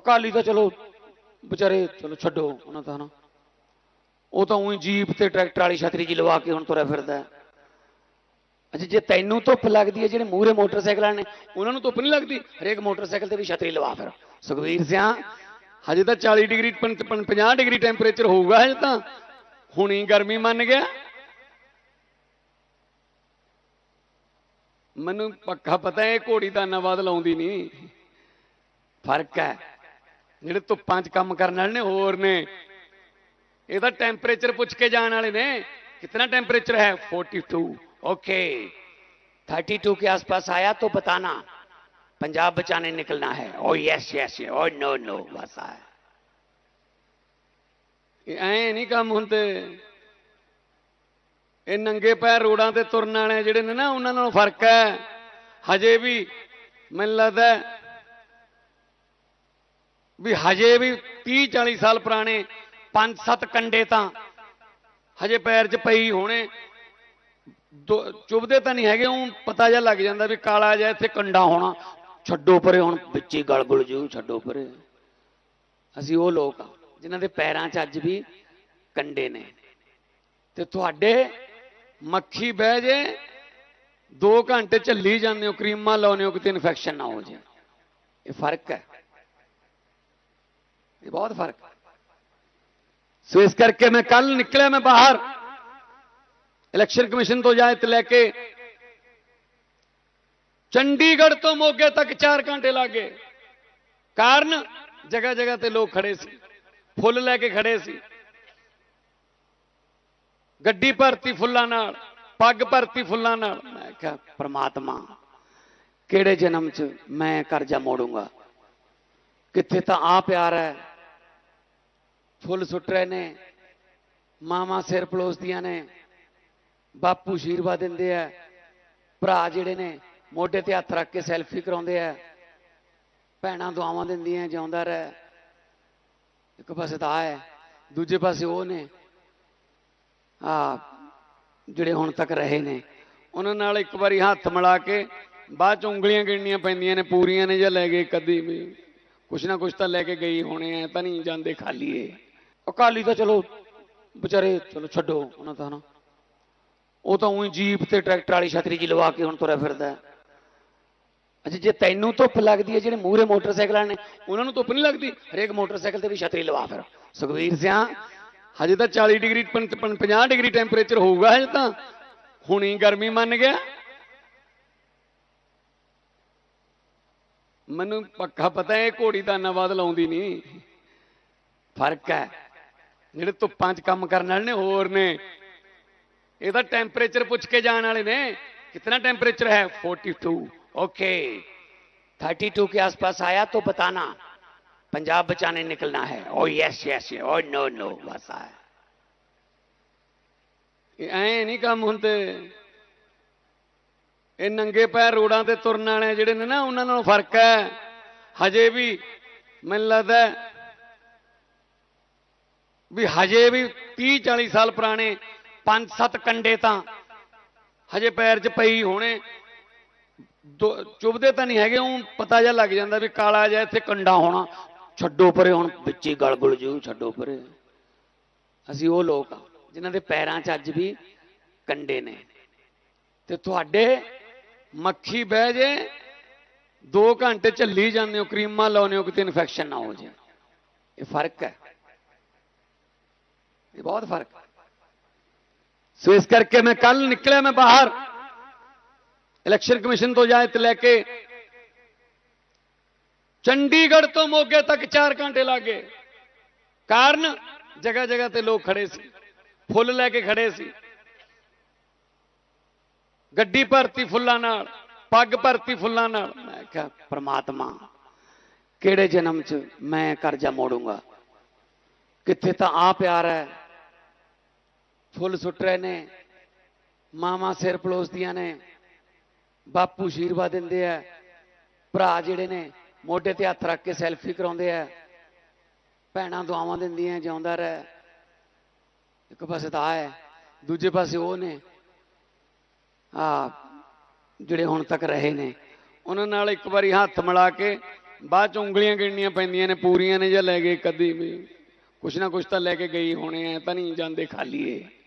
ਅਕਾਲੀ ਤਾਂ ਚਲੋ ਵਿਚਾਰੇ, ਚਲੋ ਛੱਡੋ ਉਹਨਾਂ ਦਾ ਨਾ ਉਹ ਤਾਂ ਉਹੀ ਜੀਪ ਤੇ ਟਰੈਕਟਰ ਵਾਲੀ ਛਤਰੀ ਜੀ ਲਵਾ ਕੇ ਹੁਣ ਤੁਰਿਆ ਫਿਰਦਾ ਹੈ। ਅੱਛਾ, ਜੇ ਤੈਨੂੰ ਧੁੱਪ ਲੱਗਦੀ ਹੈ, ਜਿਹੜੇ ਮੂਹਰੇ ਮੋਟਰਸਾਈਕਲਾਂ ਨੇ, ਉਹਨਾਂ ਨੂੰ ਧੁੱਪ ਨਹੀਂ ਲੱਗਦੀ? ਹਰੇਕ ਮੋਟਰਸਾਈਕਲ ਤੇ ਵੀ ਛਤਰੀ ਲਵਾ ਫਿਰ। ਸੁਖਵੀਰ ਸਿਆ, ਹਜੇ ਤਾਂ 40 ਡਿਗਰੀ 50 ਡਿਗਰੀ ਟੈਂਪਰੇਚਰ ਹੋਊਗਾ ਹਜੇ ਤਾਂ। ਹੁਣੀ ਗਰਮੀ ਮੰਨ ਗਿਆ। ਮੈਨੂੰ ਪੱਕਾ ਪਤਾ ਹੈ ਇਹ ਘੋੜੀ ਦਾ ਨਵਾਦ ਲਾਉਂਦੀ ਨਹੀਂ। ਫ਼ਰਕ ਹੈ। ਜਿਹੜੇ ਧੁੱਪਾਂ 'ਚ ਕੰਮ ਕਰਨ ਵਾਲੇ ਨੇ ਹੋਰ ਨੇ ਇਹਦਾ ਟੈਂਪਰੇਚਰ ਪੁੱਛ ਕੇ ਜਾਣ ਵਾਲੇ ਨੇ कितना टेम्परेचर है 42 ओके 32 के आसपास आया तो बताना पंजाब बचाने निकलना है oh yes yes oh no no बस आया ਇਹ ਐ ਨਹੀਂ ਕੰਮ ਹੁੰਦੇ ਇਹ ਨੰਗੇ ਪੈਰ ਰੋਡਾਂ ਤੇ ਤੁਰਨ ਵਾਲੇ ਜਿਹੜੇ ਨੇ ਨਾ ਉਹਨਾਂ ਨਾਲੋਂ ਫਰਕ ਹੈ ਹਜੇ ਵੀ ਮੈਨੂੰ ਲੱਗਦਾ ਹੈ ਵੀ ਹਜੇ ਵੀ 30 40 ਸਾਲ ਪੁਰਾਣੇ, ਪੰਜ ਸੱਤ ਕੰਡੇ ਤਾਂ ਹਜੇ ਪੈਰ 'ਚ ਪਈ ਹੋਣੇ। ਦੋ- ਚੁੱਭਦੇ ਤਾਂ ਨਹੀਂ ਹੈਗੇ ਉਹ ਪਤਾ ਜਿਹਾ ਲੱਗ ਜਾਂਦਾ ਵੀ ਕਾਲਾ ਜਿਹਾ ਇੱਥੇ ਕੰਡਾ ਹੋਣਾ। ਛੱਡੋ ਪਰੇ ਹੁਣ, ਵਿੱਚ ਹੀ ਗਲ ਗੁਲ ਜੂ, ਛੱਡੋ ਪਰੇ। ਅਸੀਂ ਉਹ ਲੋਕ ਆ, ਜਿਨ੍ਹਾਂ ਦੇ ਪੈਰਾਂ 'ਚ ਅੱਜ ਵੀ ਕੰਡੇ ਨੇ। ਤੇ ਤੁਹਾਡੇ ਮੱਖੀ ਬਹਿ ਜੇ 2 ਘੰਟੇ ਝੱਲੀ ਜਾਂਦੇ ਹੋ, ਕਰੀਮਾਂ ਲਾਉਂਦੇ ਹੋ, ਕਿਤੇ ਇਨਫੈਕਸ਼ਨ ਨਾ ਹੋ ਜਾਏ ਇਹ ਫ਼ਰਕ ਹੈ। ਇਹ ਬਹੁਤ ਫ਼ਰਕ ਹੈ ਸੋ ਇਸ ਕਰਕੇ ਮੈਂ ਕੱਲ ਨਿਕਲਿਆ ਮੈਂ ਬਾਹਰ ਇਲੈਕਸ਼ਨ ਕਮਿਸ਼ਨ ਤੋਂ ਜਾਇਤ ਲੈ ਕੇ ਚੰਡੀਗੜ੍ਹ ਤੋਂ ਮੋਗੇ ਤੱਕ 4 ਘੰਟੇ ਲੱਗੇ ਕਾਰਨ ਜਗ੍ਹਾ ਜਗ੍ਹਾ ਤੇ ਲੋਕ ਖੜੇ ਸੀ ਫੁੱਲ ਲੈ ਕੇ ਖੜੇ ਸੀ ਗੱਡੀ ਭਰਤੀ ਫੁੱਲਾਂ ਨਾਲ ਪੱਗ ਭਰਤੀ ਫੁੱਲਾਂ ਨਾਲ ਮੈਂ ਕਿਹਾ ਪ੍ਰਮਾਤਮਾ ਕਿਹੜੇ ਜਨਮ 'ਚ ਮੈਂ ਕਰਜ਼ਾ ਮੋੜੂੰਗਾ ਕਿੱਥੇ ਤਾਂ ਆ ਪਿਆਰ ਹੈ ਫੁੱਲ ਸੁੱਟ ਰਹੇ ਨੇ ਮਾਮਾ ਸਿਰ ਪਲੋਸਦੀਆਂ ਨੇ, ਬਾਪੂ ਆਸ਼ੀਰਵਾਦ ਦਿੰਦੇ ਆ, ਭਰਾ ਜਿਹੜੇ ਨੇ ਮੋਢੇ ਤੇ ਹੱਥ ਰੱਖ ਕੇ ਸੈਲਫੀ ਕਰਾਉਂਦੇ ਆ, ਭੈਣਾਂ ਦੁਆਵਾਂ ਦਿੰਦੀਆਂ, ਜਿਉਂਦਾ ਰਹਿ। ਇੱਕ ਪਾਸੇ ਤਾਂ ਆ ਹੈ, ਦੂਜੇ ਪਾਸੇ ਉਹ ਨੇ ਆ ਜਿਹੜੇ ਹੁਣ ਤੱਕ ਰਹੇ ਨੇ। ਉਹਨਾਂ ਨਾਲ ਇੱਕ ਵਾਰੀ ਹੱਥ ਮਿਲਾ ਕੇ ਬਾਅਦ ਚ ਉਂਗਲੀਆਂ ਗਿਣਨੀਆਂ ਪੈਂਦੀਆਂ ਨੇ, ਪੂਰੀਆਂ ਨੇ ਜਾਂ ਲੈ ਗਏ ਕਦੀ ਵੀ। ਕੁਛ ਨਾ ਕੁਛ ਤਾਂ ਲੈ ਕੇ ਗਈ ਹੋਣੇ ਆ ਤਾਂ ਨਹੀਂ ਜਾਂਦੇ ਖਾਲੀ ਏ ਅਕਾਲੀ ਤਾਂ ਚਲੋ ਵਿਚਾਰੇ ਚਲੋ ਛੱਡੋ ਉਹਨਾਂ ਦਾ ਨਾ ਉਹ ਤਾਂ ਉਹੀ ਜੀਪ ਤੇ ਟਰੈਕਟਰ ਵਾਲੀ ਛਤਰੀ ਜੀ ਲਵਾ ਕੇ ਹੁਣ ਤੁਰਿਆ ਫਿਰਦਾ ਹੈ। ਅੱਛਾ ਜੇ ਤੈਨੂੰ ਧੁੱਪ ਲੱਗਦੀ ਹੈ ਜਿਹੜੇ ਮੂਹਰੇ ਮੋਟਰਸਾਈਕਲਾਂ ਨੇ ਉਹਨਾਂ ਨੂੰ ਧੁੱਪ ਨਹੀਂ ਲੱਗਦੀ ਹਰੇਕ ਮੋਟਰਸਾਈਕਲ ਤੇ ਵੀ ਛਤਰੀ ਲਵਾ ਫਿਰ ਸੁਖਵੀਰ ਸਿਆ ਹਜੇ ਤਾਂ 40 ਡਿਗਰੀ 50 ਡਿਗਰੀ ਟੈਂਪਰੇਚਰ ਹੋਊਗਾ ਹਜੇ ਤਾਂ ਹੁਣੀ ਗਰਮੀ ਮੰਨ ਗਿਆ ਮੈਨੂੰ ਪੱਕਾ ਪਤਾ ਹੈ ਇਹ ਘੋੜੀ ਦਾ ਨਵਾਦ ਲਾਉਂਦੀ ਨਹੀਂ ਫ਼ਰਕ ਹੈ ਜਿਹੜੇ ਧੁੱਪਾਂ 'ਚ ਕੰਮ ਕਰਨ ਵਾਲੇ ਨੇ ਹੋਰ ਨੇ ਇਹਦਾ ਟੈਂਪਰੇਚਰ ਪੁੱਛ ਕੇ ਜਾਣ ਵਾਲੇ ਨੇ कितना टेम्परेचर है 42 ओके 32 के आसपास आया तो बताना पंजाब बचाने निकलना है oh yes yes oh no no बस आया ਇਹ ਐ ਨਹੀਂ ਕੰਮ ਹੁੰਦੇ ਇਹ ਨੰਗੇ ਪੈਰ ਰੋਡਾਂ ਤੇ ਤੁਰਨ ਵਾਲੇ ਜਿਹੜੇ ਨੇ ਨਾ ਉਹਨਾਂ ਨਾਲੋਂ ਫਰਕ ਹੈ ਹਜੇ ਵੀ ਮੈਨੂੰ ਲੱਗਦਾ ਹੈ ਵੀ ਹਜੇ ਵੀ 30 40 ਸਾਲ ਪੁਰਾਣੇ ਪੰਜ ਸੱਤ ਕੰਡੇ ਤਾਂ ਹਜੇ ਪੈਰ 'ਚ ਪਈ ਹੋਣੇ। ਦੋ- ਚੁੱਭਦੇ ਤਾਂ ਨਹੀਂ ਹੈਗੇ ਉਹ ਪਤਾ ਜਿਹਾ ਲੱਗ ਜਾਂਦਾ ਵੀ ਕਾਲਾ ਜਿਹਾ ਇੱਥੇ ਕੰਡਾ ਹੋਣਾ। ਛੱਡੋ ਪਰੇ ਹੁਣ, ਵਿੱਚ ਹੀ ਗਲ ਜੂ, ਛੱਡੋ ਪਰੇ। ਅਸੀਂ ਉਹ ਲੋਕ ਆ, ਜਿਨ੍ਹਾਂ ਦੇ ਪੈਰਾਂ 'ਚ ਅੱਜ ਵੀ ਕੰਡੇ ਨੇ। ਤੇ ਤੁਹਾਡੇ ਮੱਖੀ ਬਹਿ ਜੇ 2 ਘੰਟੇ ਝੱਲੀ ਜਾਂਦੇ ਹੋ, ਕਰੀਮਾਂ ਲਾਉਂਦੇ ਹੋ, ਕਿਤੇ ਇਨਫੈਕਸ਼ਨ ਨਾ ਹੋ ਜਾਏ ਇਹ ਫ਼ਰਕ ਹੈ। ਇਹ ਬਹੁਤ ਫ਼ਰਕ ਹੈ ਸੋ ਇਸ ਕਰਕੇ ਮੈਂ ਕੱਲ ਨਿਕਲਿਆ ਮੈਂ ਬਾਹਰ ਇਲੈਕਸ਼ਨ ਕਮਿਸ਼ਨ ਤੋਂ ਜਾਇਤ ਲੈ ਕੇ ਚੰਡੀਗੜ੍ਹ ਤੋਂ ਮੋਗੇ ਤੱਕ 4 ਘੰਟੇ ਲੱਗੇ ਕਾਰਨ ਜਗ੍ਹਾ ਜਗ੍ਹਾ ਤੇ ਲੋਕ ਖੜੇ ਸੀ ਫੁੱਲ ਲੈ ਕੇ ਖੜੇ ਸੀ ਗੱਡੀ ਭਰਤੀ ਫੁੱਲਾਂ ਨਾਲ ਪੱਗ ਭਰਤੀ ਫੁੱਲਾਂ ਨਾਲ ਮੈਂ ਕਿਹਾ ਪ੍ਰਮਾਤਮਾ ਕਿਹੜੇ ਜਨਮ 'ਚ ਮੈਂ ਕਰਜ਼ਾ ਮੋੜੂੰਗਾ ਕਿੱਥੇ ਤਾਂ ਆ ਪਿਆਰ ਹੈ ਫੁੱਲ ਸੁੱਟ ਰਹੇ ਨੇ ਮਾਮਾ ਸਿਰ ਪਲੋਸਦੀਆਂ ਨੇ, ਬਾਪੂ ਆਸ਼ੀਰਵਾਦ ਦਿੰਦੇ ਆ, ਭਰਾ ਜਿਹੜੇ ਨੇ ਮੋਢੇ ਤੇ ਹੱਥ ਰੱਖ ਕੇ ਸੈਲਫੀ ਕਰਾਉਂਦੇ ਆ, ਭੈਣਾਂ ਦੁਆਵਾਂ ਦਿੰਦੀਆਂ, ਜਿਉਂਦਾ ਰਹਿ। ਇੱਕ ਪਾਸੇ ਤਾਂ ਆ ਹੈ, ਦੂਜੇ ਪਾਸੇ ਉਹ ਨੇ, ਆ ਜਿਹੜੇ ਹੁਣ ਤੱਕ ਰਹੇ ਨੇ। ਉਹਨਾਂ ਨਾਲ ਇੱਕ ਵਾਰੀ ਹੱਥ ਮਿਲਾ ਕੇ ਬਾਅਦ ਚ ਉਂਗਲੀਆਂ ਗਿਣਨੀਆਂ ਪੈਂਦੀਆਂ ਨੇ, ਪੂਰੀਆਂ ਨੇ ਜਾਂ ਲੈ ਗਏ ਕਦੀ ਵੀ। ਕੁਛ ਨਾ ਕੁਛ ਤਾਂ ਲੈ ਕੇ ਗਈ ਹੋਣੇ ਆ ਤਾਂ ਨਹੀਂ ਜਾਂਦੇ ਖਾਲੀ ਇਹ।